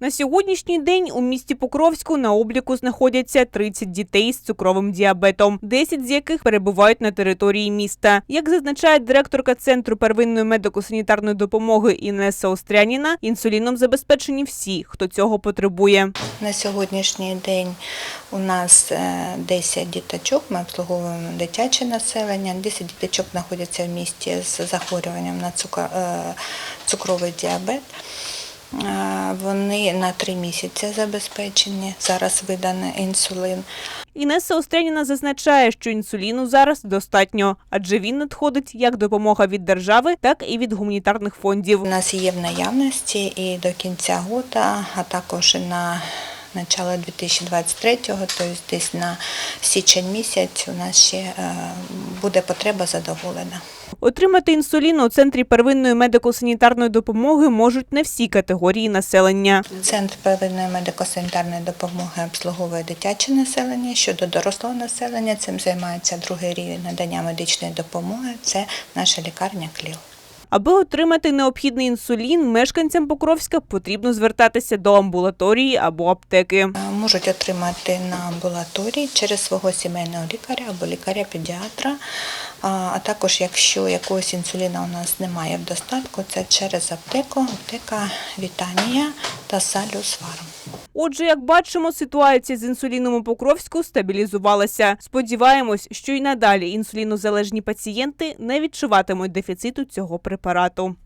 На сьогоднішній день у місті Покровську на обліку знаходяться 30 дітей з цукровим діабетом, 10 з яких перебувають на території міста. Як зазначає директорка центру первинної медико-санітарної допомоги Інеса Остряніна, інсуліном забезпечені всі, хто цього потребує. На сьогоднішній день у нас е, 10 діточок, ми обслуговуємо дитяче населення, 10 діточок знаходяться в місті з захворюванням на е, цукровий діабет. Е, Вони на 3 місяці забезпечені, зараз виданий інсулин. Інеса Остряніна зазначає, що інсуліну зараз достатньо, адже він надходить як допомога від держави, так і від гуманітарних фондів. У нас є в наявності і до кінця року, а також і на начало 2023-го, тобто десь на січень місяць у нас ще е, буде потреба задоволена. Отримати інсулін у центрі первинної медико-санітарної допомоги можуть не всі категорії населення. Центр первинної медико-санітарної допомоги обслуговує дитяче населення. Щодо дорослого населення, цим займається другий рівень надання медичної допомоги. Це наша лікарня Кліл. Аби отримати необхідний інсулін, мешканцям Покровська потрібно звертатися до амбулаторії або аптеки. Е, Можуть отримати на амбулаторії через свого сімейного лікаря або лікаря-педіатра. А також, якщо якогось інсуліна у нас немає в достатку, це через аптеку, аптека Вітанія та Салюс Фарм. Отже, як бачимо, ситуація з інсуліном у Покровську стабілізувалася. Сподіваємось, що й надалі інсулінозалежні пацієнти не відчуватимуть дефіциту цього препарату.